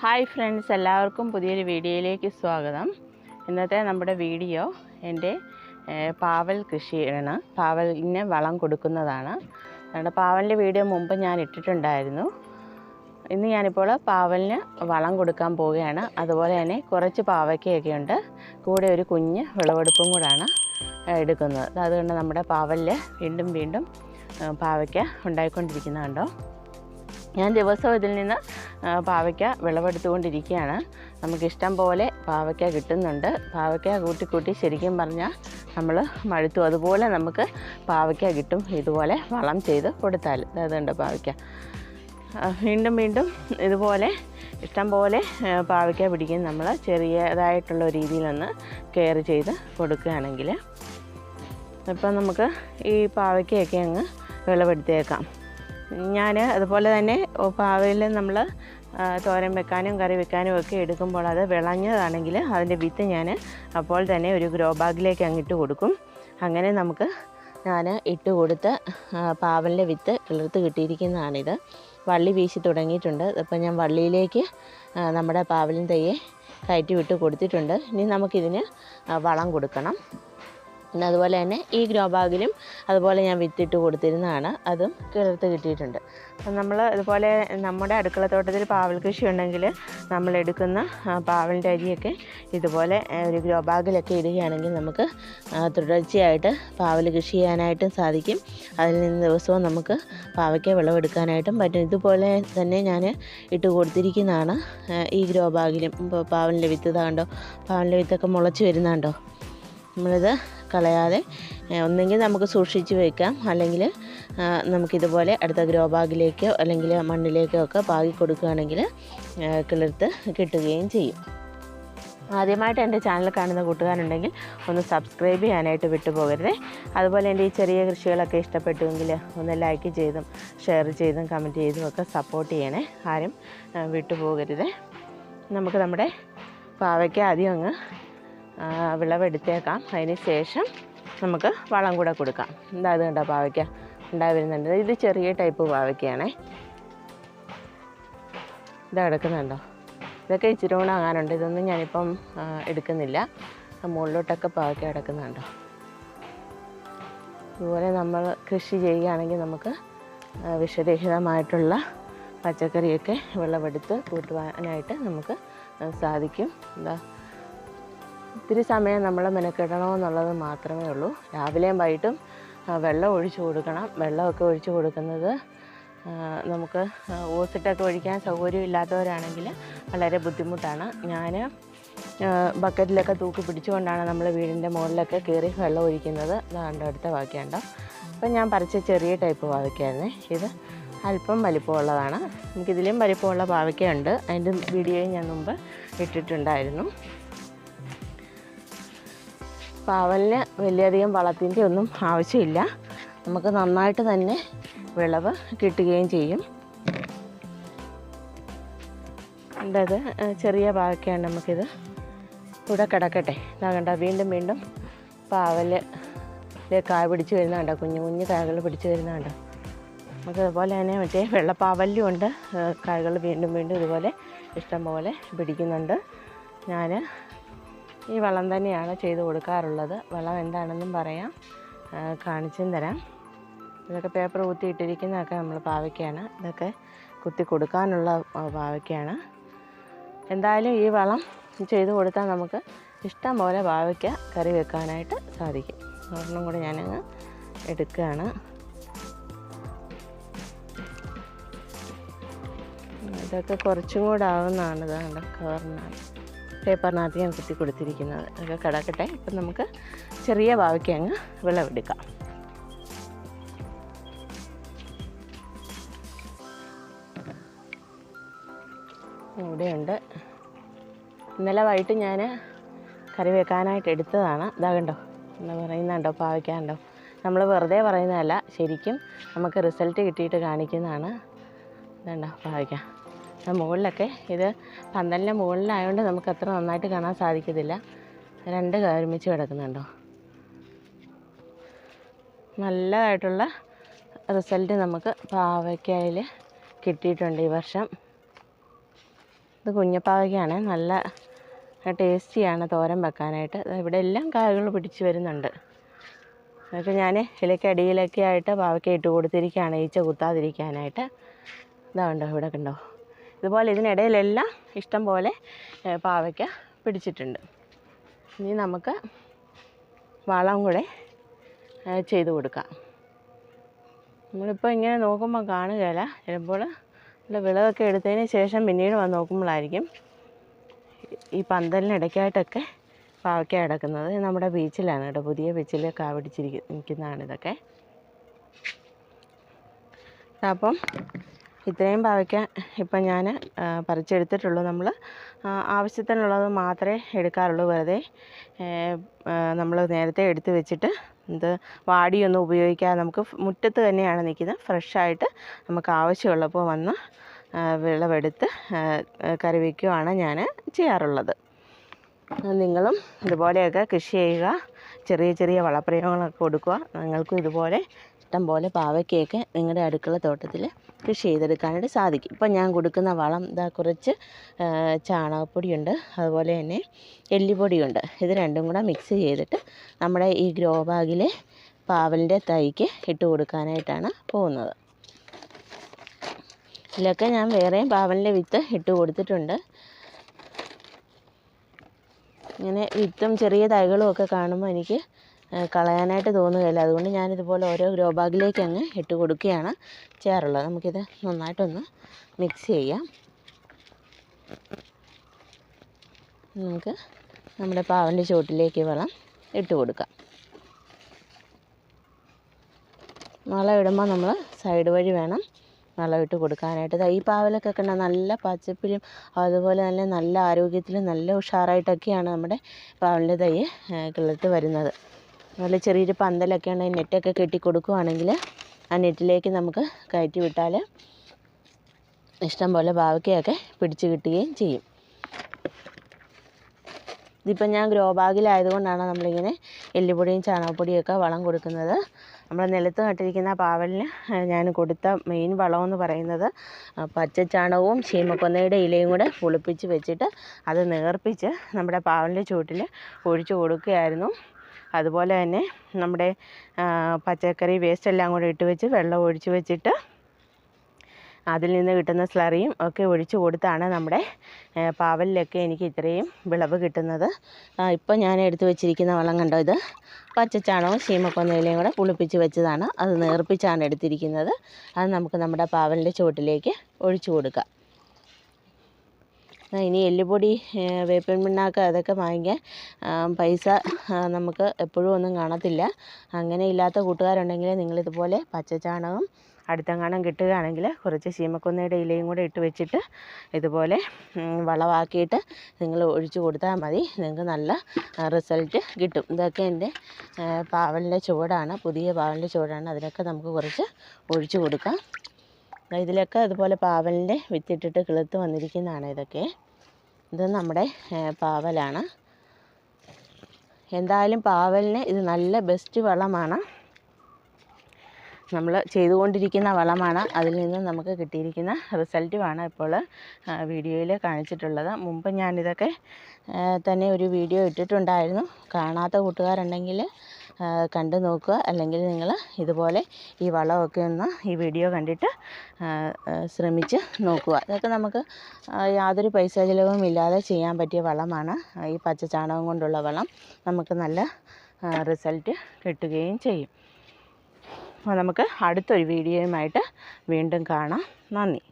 Hi friends എല്ലാവർക്കും പുതിയൊരു വീഡിയോയിലേക്ക് സ്വാഗതം. ഇന്നത്തെ നമ്മുടെ വീഡിയോ എന്റെ പാവൽ കൃഷിയാണ്. പാവലിന് വളം കൊടുക്കുന്നതാണ്. നമ്മുടെ പാവലിന്റെ വീഡിയോ മുമ്പ് ഞാൻ ഇട്ടിട്ടുണ്ടായിരുന്നു. ഇന്ന് ഞാനിപ്പോൾ പാവലിന് വളം കൊടുക്കാൻ പോവുകയാണ്. അതുപോലെ തന്നെ കുറച്ച് പാവയ്ക്കയൊക്കെ ഉണ്ട്. കൂടെ ഒരു കുഞ്ഞ് വിളവെടുപ്പും കൂടാണ് എടുക്കുന്നത്. അതുകൊണ്ട് നമ്മുടെ പാവലിൽ വീണ്ടും വീണ്ടും പാവയ്ക്ക പാവയ്ക്ക ഉണ്ടായിക്കൊണ്ടിരിക്കുന്നുണ്ടോ? ഞാൻ ദിവസവും ഇതിൽ നിന്ന് പാവയ്ക്ക വിളവെടുത്തുകൊണ്ടിരിക്കുകയാണ്. നമുക്കിഷ്ടം പോലെ പാവയ്ക്ക കിട്ടുന്നുണ്ട്. പാവയ്ക്ക കൂട്ടി കൂട്ടി ശരിക്കും പറഞ്ഞാൽ നമ്മൾ മഴുത്തു. അതുപോലെ നമുക്ക് പാവയ്ക്ക കിട്ടും ഇതുപോലെ വളം ചെയ്ത് കൊടുത്താൽ അതുണ്ട് പാവയ്ക്ക. വീണ്ടും വീണ്ടും ഇതുപോലെ ഇഷ്ടം പോലെ പാവയ്ക്ക പിടിക്കും. നമ്മൾ ചെറിയതായിട്ടുള്ള രീതിയിലൊന്ന് കെയർ ചെയ്ത് കൊടുക്കുകയാണെങ്കിൽ ഇപ്പം നമുക്ക് ഈ പാവയ്ക്കയൊക്കെ അങ്ങ് വിളവെടുത്തേക്കാം. ഞാൻ അതുപോലെ തന്നെ പാവയിൽ നമ്മൾ തോരൻ വെക്കാനും കറി വെക്കാനും ഒക്കെ എടുക്കുമ്പോൾ അത് വിളഞ്ഞതാണെങ്കിൽ അതിന്റെ വിത്ത് ഞാൻ അപ്പോൾ തന്നെ ഒരു ഗ്രോ ബാഗിലേക്ക് അങ്ങിട്ട് കൊടുക്കും. അങ്ങനെ നമുക്ക് ഞാൻ ഇട്ട് കൊടുത്ത് പാവലിന്റെ വിത്ത് കിളിർത്ത് കിട്ടിയിരിക്കുന്നതാണിത്. വള്ളി വീശി തുടങ്ങിയിട്ടുണ്ട്. അപ്പോൾ ഞാൻ വള്ളിയിലേക്ക് നമ്മുടെ പാവലിൻ തയ്യെ കയറ്റി വിട്ട് കൊടുത്തിട്ടുണ്ട്. ഇനി നമുക്കിതിന് വളം കൊടുക്കണം. പിന്നെ അതുപോലെ തന്നെ ഈ ഗ്രോ ബാഗിലും അതുപോലെ ഞാൻ വിത്തിട്ട് കൊടുത്തിരുന്നതാണ്. അതും കിളിർത്ത് കിട്ടിയിട്ടുണ്ട്. അപ്പം നമ്മൾ അതുപോലെ നമ്മുടെ അടുക്കളത്തോട്ടത്തിൽ പാവൽ കൃഷി ഉണ്ടെങ്കിൽ നമ്മൾ എടുക്കുന്ന പാവലിന്റെ അരിയൊക്കെ ഇതുപോലെ ഒരു ഗ്രോ ബാഗിലൊക്കെ ഇടുകയാണെങ്കിൽ നമുക്ക് തുടർച്ചയായിട്ട് പാവൽ കൃഷി ചെയ്യാനായിട്ടും സാധിക്കും. അതിൽ നിന്ന് ദിവസവും നമുക്ക് പാവയ്ക്ക വിളവെടുക്കാനായിട്ടും പറ്റും. ഇതുപോലെ തന്നെ ഞാൻ ഇട്ട് കൊടുത്തിരിക്കുന്നതാണ് ഈ ഗ്രോ ബാഗിലും. ഇപ്പോൾ പാവലിന്റെ വിത്ത് ഇതാണ്ടോ പാവലിന്റെ വിത്തൊക്കെ മുളച്ച് വരുന്നുണ്ടോ നമ്മളിത് കളയാതെ ഒന്നെങ്കിൽ നമുക്ക് സൂക്ഷിച്ച് വയ്ക്കാം അല്ലെങ്കിൽ നമുക്കിതുപോലെ അടുത്ത ഗ്രോ ബാഗിലേക്കോ അല്ലെങ്കിൽ മണ്ണിലേക്കോ ഒക്കെ പാകി കൊടുക്കുകയാണെങ്കിൽ കിളിർത്ത് കിട്ടുകയും ചെയ്യും. ആദ്യമായിട്ട് എന്റെ ചാനൽ കാണുന്ന കൂട്ടുകാരുണ്ടെങ്കിൽ ഒന്ന് സബ്സ്ക്രൈബ് ചെയ്യാനായിട്ട് വിട്ടുപോകരുത്. അതുപോലെ എന്റെ ഈ ചെറിയ കൃഷികളൊക്കെ ഇഷ്ടപ്പെട്ടുവെങ്കിൽ ഒന്ന് ലൈക്ക് ചെയ്തും ഷെയർ ചെയ്തും കമന്റ് ചെയ്തും ഒക്കെ സപ്പോർട്ട് ചെയ്യണേ. ആരും വിട്ടുപോകരുത്. നമുക്ക് നമ്മുടെ പാവയ്ക്ക് ആദ്യം അങ്ങ് വിളവെടുത്തേക്കാം. അതിന് ശേഷം നമുക്ക് വളം കൂടെ കൊടുക്കാം. എന്താ അത് കണ്ടോ പാവയ്ക്ക ഉണ്ടായി വരുന്നുണ്ട് ഇത് ചെറിയ ടൈപ്പ് പാവയ്ക്കയാണേ. ഇത് കിടക്കുന്നുണ്ടോ ഇതൊക്കെ ഇച്ചിരി കൂടെ ആകാനുണ്ട്. ഇതൊന്നും ഞാനിപ്പം എടുക്കുന്നില്ല. മുകളിലോട്ടൊക്കെ പാവയ്ക്ക കിടക്കുന്നുണ്ടോ അതുപോലെ നമ്മൾ കൃഷി ചെയ്യുകയാണെങ്കിൽ നമുക്ക് വിഷരഹിതമായിട്ടുള്ള പച്ചക്കറിയൊക്കെ വിളവെടുത്ത് കൂട്ടുവാനായിട്ട് നമുക്ക് സാധിക്കും. എന്താ ഇത്തിരി സമയം നമ്മൾ മെനക്കെടണമെന്നുള്ളത് മാത്രമേ ഉള്ളൂ. രാവിലെയും വൈകിട്ടും വെള്ളം ഒഴിച്ചു കൊടുക്കണം. വെള്ളമൊക്കെ ഒഴിച്ചു കൊടുക്കുന്നത് നമുക്ക് ഓസിട്ടൊക്കെ ഒഴിക്കാൻ സൗകര്യമില്ലാത്തവരാണെങ്കിൽ വളരെ ബുദ്ധിമുട്ടാണ്. ഞാൻ ബക്കറ്റിലൊക്കെ തൂക്കി പിടിച്ചുകൊണ്ടാണ് നമ്മൾ വീടിന്റെ മുകളിലൊക്കെ കയറി വെള്ളം ഒഴിക്കുന്നത്. അതാണ്ട് അടുത്ത വാക്കിയുണ്ടോ അപ്പം ഞാൻ പറിച്ച ചെറിയ ടൈപ്പ് പാവയ്ക്കായിരുന്നേ ഇത് അല്പം വലിപ്പമുള്ളതാണ്. എനിക്കിതിലും വലിപ്പമുള്ള പാവയ്ക്കയുണ്ട് അതിന്റെ വീഡിയോയും ഞാൻ മുമ്പ് ഇട്ടിട്ടുണ്ടായിരുന്നു. പാവലിന് വലിയധികം വളത്തിന്റെ ഒന്നും ആവശ്യമില്ല. നമുക്ക് നന്നായിട്ട് തന്നെ വിളവ് കിട്ടുകയും ചെയ്യും. ഉണ്ടത് ചെറിയ പാവയ്ക്കാണ് നമുക്കിത്. ഇവിടെ കിടക്കട്ടെ. ഇതാ കണ്ട വീണ്ടും വീണ്ടും പാവൽ കായ പിടിച്ച് വരുന്ന കണ്ടോ കുഞ്ഞു കുഞ്ഞു കായകൾ പിടിച്ച് വരുന്ന കണ്ടോ. നമുക്ക് അതുപോലെ തന്നെ മറ്റേ വെള്ളപ്പാവലും ഉണ്ട്. കായകൾ വീണ്ടും വീണ്ടും ഇതുപോലെ ഇഷ്ടം പോലെ പിടിക്കുന്നുണ്ട്. ഞാൻ ഈ വളം തന്നെയാണ് ചെയ്ത് കൊടുക്കാറുള്ളത്. വളം എന്താണെന്നും പറയാം. കാണിച്ചും തരാം. ഇതൊക്കെ പേപ്പർ കുത്തി ഇട്ടിരിക്കുന്നതൊക്കെ നമ്മൾ പാവയ്ക്കാണ്. ഇതൊക്കെ കുത്തി കൊടുക്കാനുള്ള പാവയ്ക്കാണ്. എന്തായാലും ഈ വളം ചെയ്ത് കൊടുത്താൽ നമുക്ക് ഇഷ്ടം പോലെ പാവയ്ക്ക കറി വെക്കാനായിട്ട് സാധിക്കും. ഒരെണ്ണം കൂടെ ഞാനങ്ങ് എടുക്കുകയാണ്. ഇതൊക്കെ കുറച്ചും കൂടെ ആവുന്നതാണ്. ഇതാണ് കവറിനകത്ത് പേപ്പറിനകത്ത് ഞാൻ കുത്തി കൊടുത്തിരിക്കുന്നത്. അതൊക്കെ കിടക്കട്ടെ. ഇപ്പം നമുക്ക് ചെറിയ വാവയ്ക്ക് അങ്ങ് വിളവെടുക്കാം. ഇവിടെയുണ്ട്. ഇന്നലെ വൈകിട്ട് ഞാൻ കറി വെക്കാനായിട്ട് എടുത്തതാണ്. ഇതാ കണ്ടോ? എന്ന് പറയുന്നുണ്ടോ? പാവയ്ക്കാണ്ടോ? നമ്മൾ വെറുതെ പറയുന്നതല്ല. ശരിക്കും നമുക്ക് റിസൾട്ട് കിട്ടിയിട്ട് കാണിക്കുന്നതാണ്. ഇതുണ്ടോ പാവയ്ക്ക. മുകളിലൊക്കെ. ഇത് പന്തലിന്റെ മുകളിലായതുകൊണ്ട് നമുക്ക് അത്ര നന്നായിട്ട് കാണാൻ സാധിക്കത്തില്ല. രണ്ട് ഒരുമിച്ച് കിടക്കുന്നുണ്ടോ? നല്ലതായിട്ടുള്ള റിസൾട്ട് നമുക്ക് പാവയ്ക്കായിൽ കിട്ടിയിട്ടുണ്ട് ഈ വർഷം. ഇത് കുഞ്ഞപ്പാവയ്ക്കാണ്. നല്ല ടേസ്റ്റിയാണ് തോരൻ വെക്കാനായിട്ട്. ഇവിടെ എല്ലാം കായകൾ പിടിച്ച് വരുന്നുണ്ട്. അതൊക്കെ ഞാൻ ഇലയ്ക്ക് അടിയിലൊക്കെ ആയിട്ട് പാവയ്ക്ക ഇട്ട് കൊടുത്തിരിക്കുകയാണ്. ഈച്ച കുത്താതിരിക്കാനായിട്ട്. ഇതാ ഉണ്ടോ ഇവിടെ കണ്ടോ? ഇതുപോലെ ഇതിനിടയിലെല്ലാം ഇഷ്ടം പോലെ പാവയ്ക്ക പിടിച്ചിട്ടുണ്ട്. ഇനി നമുക്ക് വളം കൂടെ ചെയ്ത് കൊടുക്കാം. നമ്മളിപ്പോൾ ഇങ്ങനെ നോക്കുമ്പോൾ കാണുകയില്ല ചിലപ്പോൾ നമ്മുടെ വിളവൊക്കെ എടുത്തതിന് ശേഷം പിന്നീട് വന്ന് നോക്കുമ്പോഴായിരിക്കും ഈ പന്തലിനിടയ്ക്കായിട്ടൊക്കെ പാവയ്ക്ക കിടക്കുന്നത്. നമ്മുടെ ബീച്ചിലാണ് കേട്ടോ പുതിയ ബീച്ചിൽ കാ പിടിച്ചിരിക്കും നിൽക്കുന്നതാണ് ഇതൊക്കെ. അപ്പം ഇത്രയും പാവയ്ക്ക ഇപ്പം ഞാൻ പറിച്ചെടുത്തിട്ടുള്ളൂ. നമ്മൾ ആവശ്യത്തിനുള്ളത് മാത്രമേ എടുക്കാറുള്ളൂ. വെറുതെ നമ്മൾ നേരത്തെ എടുത്ത് വെച്ചിട്ട് ഇത് വാടിയൊന്നും ഉപയോഗിക്കാതെ നമുക്ക് മുറ്റത്ത് തന്നെയാണ് നിൽക്കുന്നത്. ഫ്രഷായിട്ട് നമുക്ക് ആവശ്യമുള്ളപ്പോൾ വന്ന് വിളവെടുത്ത് കറി വയ്ക്കുകയാണ് ഞാൻ ചെയ്യാറുള്ളത്. നിങ്ങളും ഇതുപോലെയൊക്കെ കൃഷി ചെയ്യുക. ചെറിയ ചെറിയ വളപ്രയോഗങ്ങളൊക്കെ കൊടുക്കുക. നിങ്ങൾക്കും ഇതുപോലെ ഇഷ്ടം പോലെ പാവയ്ക്കയൊക്കെ നിങ്ങളുടെ അടുക്കള തോട്ടത്തിൽ കൃഷി ചെയ്തെടുക്കാനായിട്ട് സാധിക്കും. ഇപ്പം ഞാൻ കൊടുക്കുന്ന വളം ഇതാ കുറച്ച് ചാണകപ്പൊടിയുണ്ട് അതുപോലെ തന്നെ എല്ലുപൊടിയുണ്ട്. ഇത് രണ്ടും കൂടെ മിക്സ് ചെയ്തിട്ട് നമ്മുടെ ഈ ഗ്രോ ബാഗിലെ പാവലിന്റെ തൈക്ക് ഇട്ട് കൊടുക്കാനായിട്ടാണ് പോകുന്നത്. ഇതിലൊക്കെ ഞാൻ വേറെയും പാവലിന്റെ വിത്ത് ഇട്ട് കൊടുത്തിട്ടുണ്ട്. ഇങ്ങനെ വിത്തും ചെറിയ തൈകളും ഒക്കെ കാണുമ്പോൾ എനിക്ക് കളയാനായിട്ട് തോന്നുകയില്ല. അതുകൊണ്ട് ഞാനിതുപോലെ ഓരോ ഗ്രോ ബാഗിലേക്ക് അങ്ങ് ഇട്ട് കൊടുക്കുകയാണ് ചെയ്യാറുള്ളത്. നമുക്കിത് നന്നായിട്ടൊന്ന് മിക്സ് ചെയ്യാം. നമുക്ക് നമ്മുടെ പാവന്റെ ചുവട്ടിലേക്ക് വളം ഇട്ട് കൊടുക്കാം. വളം ഇടുമ്പോൾ നമ്മൾ സൈഡ് വഴി വേണം വളമിട്ട് കൊടുക്കാനായിട്ട്. ഈ പാവലൊക്കെ കണ്ട നല്ല പച്ചപ്പിലും അതുപോലെ തന്നെ നല്ല ആരോഗ്യത്തിലും നല്ല ഉഷാറായിട്ടൊക്കെയാണ് നമ്മുടെ പാവലിന്റെ തൈ കിളിർത്ത് വരുന്നത്. അതുപോലെ ചെറിയൊരു പന്തലൊക്കെ ഉണ്ടെങ്കിൽ നെറ്റൊക്കെ കെട്ടി കൊടുക്കുകയാണെങ്കിൽ ആ നെറ്റിലേക്ക് നമുക്ക് കയറ്റി വിട്ടാൽ ഇഷ്ടംപോലെ പാവയ്ക്കയൊക്കെ പിടിച്ച് കിട്ടുകയും ചെയ്യും. ഇതിപ്പം ഞാൻ ഗ്രോ ബാഗിലായതുകൊണ്ടാണ് നമ്മളിങ്ങനെ എല്ലുപൊടിയും ചാണകപ്പൊടിയൊക്കെ വളം കൊടുക്കുന്നത്. നമ്മൾ നിലത്ത് നട്ടിരിക്കുന്ന പാവലിന് ഞാൻ കൊടുത്ത മെയിൻ വളമെന്ന് പറയുന്നത് പച്ച പച്ചച്ചാണകവും ചീമക്കൊന്നയുടെ ഇലയും കൂടെ പുളിപ്പിച്ച് വെച്ചിട്ട് അത് നേർപ്പിച്ച് നമ്മുടെ പാവലിന്റെ ചുവട്ടിൽ ഒഴിച്ചു കൊടുക്കുകയായിരുന്നു. അതുപോലെ തന്നെ നമ്മുടെ പച്ചക്കറി വേസ്റ്റ് എല്ലാം കൂടെ ഇട്ട് വെച്ച് വെള്ളം ഒഴിച്ച് വെച്ചിട്ട് അതിൽ നിന്ന് കിട്ടുന്ന സ്ലറിയും ഒക്കെ ഒഴിച്ചു കൊടുത്താണ് നമ്മുടെ പാവലിലൊക്കെ എനിക്ക് ഇത്രയും വിളവ് കിട്ടുന്നത്. ഇപ്പം ഞാൻ എടുത്തു വെച്ചിരിക്കുന്ന വളം കണ്ടോ ഇത്? പച്ചച്ചാണകവും ചീമക്കൊന്നയിലയും കൂടെ പുളിപ്പിച്ച് വെച്ചതാണ്. അത് നേർപ്പിച്ചാണ് എടുത്തിരിക്കുന്നത്. അത് നമുക്ക് നമ്മുടെ പാവലിന്റെ ചുവട്ടിലേക്ക് ഒഴിച്ചു കൊടുക്കാം. ഇനി എല്ലുപൊടി വേപ്പൻ പിണ്ണാക്ക് അതൊക്കെ വാങ്ങിക്കാൻ പൈസ നമുക്ക് എപ്പോഴും ഒന്നും കാണത്തില്ല. അങ്ങനെ ഇല്ലാത്ത കൂട്ടുകാരുണ്ടെങ്കിൽ നിങ്ങളിതുപോലെ പച്ചച്ചാണകം അടുത്തെങ്ങാനും കിട്ടുകയാണെങ്കിൽ കുറച്ച് ചീമക്കൊന്നയുടെ ഇലയും കൂടെ ഇട്ട് വെച്ചിട്ട് ഇതുപോലെ വളമാക്കിയിട്ട് നിങ്ങൾ ഒഴിച്ചു കൊടുത്താൽ മതി. നിങ്ങൾക്ക് നല്ല റിസൾട്ട് കിട്ടും. ഇതൊക്കെ എന്റെ പാവലിന്റെ ചുവടാണ്. പുതിയ പാവലിന്റെ ചുവടാണ്. അതിനൊക്കെ നമുക്ക് കുറച്ച് ഒഴിച്ചു കൊടുക്കാം. ഇതിലൊക്കെ അതുപോലെ പാവലിന്റെ വിത്തിട്ടിട്ട് കിളുത്ത് വന്നിരിക്കുന്നതാണ് ഇതൊക്കെ. ഇത് നമ്മുടെ പാവലാണ്. എന്തായാലും പാവലിന് ഇത് നല്ല ബെസ്റ്റ് വളമാണ്. നമ്മൾ ചെയ്തുകൊണ്ടിരിക്കുന്ന വളമാണ്. അതിൽ നിന്ന് നമുക്ക് കിട്ടിയിരിക്കുന്ന റിസൾട്ടുമാണ് ഇപ്പോൾ വീഡിയോയിൽ കാണിച്ചിട്ടുള്ളത്. മുമ്പ് ഞാനിതൊക്കെ തന്നെ ഒരു വീഡിയോ ഇട്ടിട്ടുണ്ടായിരുന്നു. കാണാത്ത കൂട്ടുകാരുണ്ടെങ്കിൽ കണ്ടു നോക്കുക. അല്ലെങ്കിൽ നിങ്ങൾ ഇതുപോലെ ഈ വളമൊക്കെ ഒന്ന് ഈ വീഡിയോ കണ്ടിട്ട് ശ്രമിച്ച് നോക്കുക. ഇതൊക്കെ നമുക്ക് യാതൊരു പൈസ ചിലവും ഇല്ലാതെ ചെയ്യാൻ പറ്റിയ വളമാണ്. ഈ പച്ച ചാണകം കൊണ്ടുള്ള വളം നമുക്ക് നല്ല റിസൾട്ട് കിട്ടുകയും ചെയ്യും. അപ്പോൾ നമുക്ക് അടുത്തൊരു വീഡിയോയുമായിട്ട് വീണ്ടും കാണാം. നന്ദി.